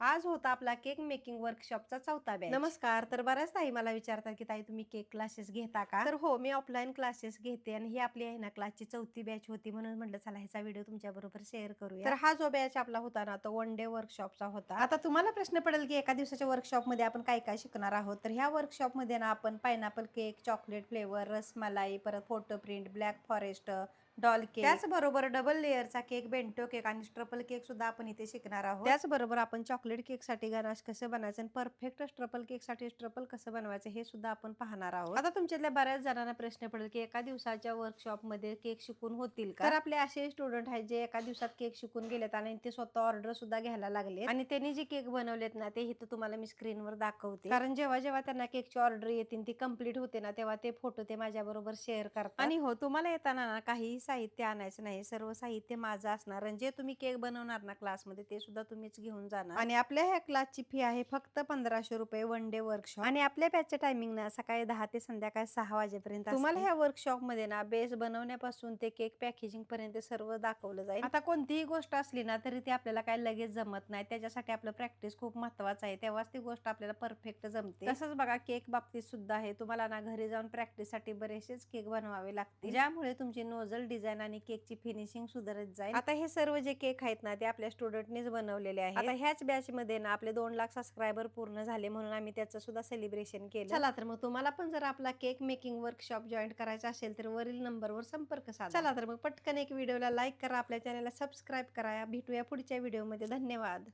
आज होता आपला केक मेकिंग वर्कशॉपचा चौथा बॅच. नमस्कार. तर बऱ्याच ताई मला विचारतात की ताई तुम्ही केक क्लासेस घेता का? तर हो मी ऑफलाईन क्लासेस घेते आणि ही आपली आहे ना क्लासची चौथी बॅच होती म्हणून म्हटलं चला ह्याचा व्हिडिओ तुमच्या बरोबर शेअर करूया. तर हा जो बॅच आपला होता ना तो वन डे वर्कशॉपचा होता. आता तुम्हाला प्रश्न पडेल की एका दिवसाच्या वर्कशॉपमध्ये आपण काय काय शिकणार आहोत? तर ह्या वर्कशॉपमध्ये ना आपण pineapple cake chocolate flavour rasmalai परत photo print black forest doll cake. त्याचबरोबर डबल लेअरचा केक बेंटो केक आणि स्ट्रपल केक सुद्धा आपण इथे शिकणार आहोत. त्याचबरोबर आपण चॉकलेट केकसाठी गनाश कसं बनायचं आणि परफेक्ट स्ट्रपल केकसाठी स्ट्रपल कसं बनवायचं हे सुद्धा आपण पाहणार आहोत. आता तुमच्यातल्या बऱ्याच जणांना प्रश्न पडेल की एका दिवसाच्या वर्कशॉपमध्ये केक शिकून होतील का? तर आपले असे स्टुडंट आहेत जे एका दिवसात केक शिकून गेलेत आणि ते स्वतः ऑर्डर सुद्धा घ्यायला लागले आणि त्यांनी जे केक बनवलेत ना ते इथं तुम्हाला मी स्क्रीनवर दाखवते. कारण जेव्हा जेव्हा त्यांना केकची ऑर्डर येतील ती कंप्लीट होते ना तेव्हा ते फोटो ते माझ्या बरोबर शेअर करतात. आणि हो तुम्हाला येताना ना काही साहित्य आणायचं नाही सर्व साहित्य माझं असणार आणि जे तुम्ही केक बनवणार ना क्लासमध्ये ते सुद्धा तुम्हीच घेऊन जाणार. आणि आपल्या ह्या क्लासची फी आहे फक्त पंधराशे रुपये वन डे वर्कशॉप आणि आपल्या बॅचचं टायमिंग ना सकाळी दहा ते संध्याकाळी सहा वाजेपर्यंत तुम्हाला ह्या वर्कशॉपमध्ये ना बेस बनवण्यापासून ते केक पॅकेजिंग पर्यंत सर्व दाखवलं जाईल. आता कोणतीही गोष्ट असली ना तरी ती आपल्याला काय लगेच जमत नाही. त्याच्यासाठी आपलं प्रॅक्टिस खूप महत्वाचं आहे. तेव्हाच ती गोष्ट आपल्याला परफेक्ट जमते. तसंच बघा केक बाबतीत सुद्धा आहे. तुम्हाला ना घरी जाऊन प्रॅक्टिससाठी बरेचसेच केक बनवावे लागतील. ज्यामुळे तुमची नोझल डिझाईन आणि केकची फिनिशिंग सुधारत जाईल. आता हे सर्व जे केक आहेत ना ते आपल्या स्टुडंटनीच बनवलेले आहेत. आता ह्याच बॅच मध्ये ना आपले दोन लाख सबस्क्रायबर पूर्ण झाले म्हणून आम्ही त्याचं सुद्धा सेलिब्रेशन केलं. चला तर मग तुम्हाला पण जर आपला केक मेकिंग वर्कशॉप जॉईन करायचा असेल तर वरील नंबरवर संपर्क साधा. चला तर मग पटकन एक व्हिडिओला लाईक करा आपल्या चॅनलला सबस्क्राईब करा. भेटूया पुढच्या व्हिडिओमध्ये धन्यवाद.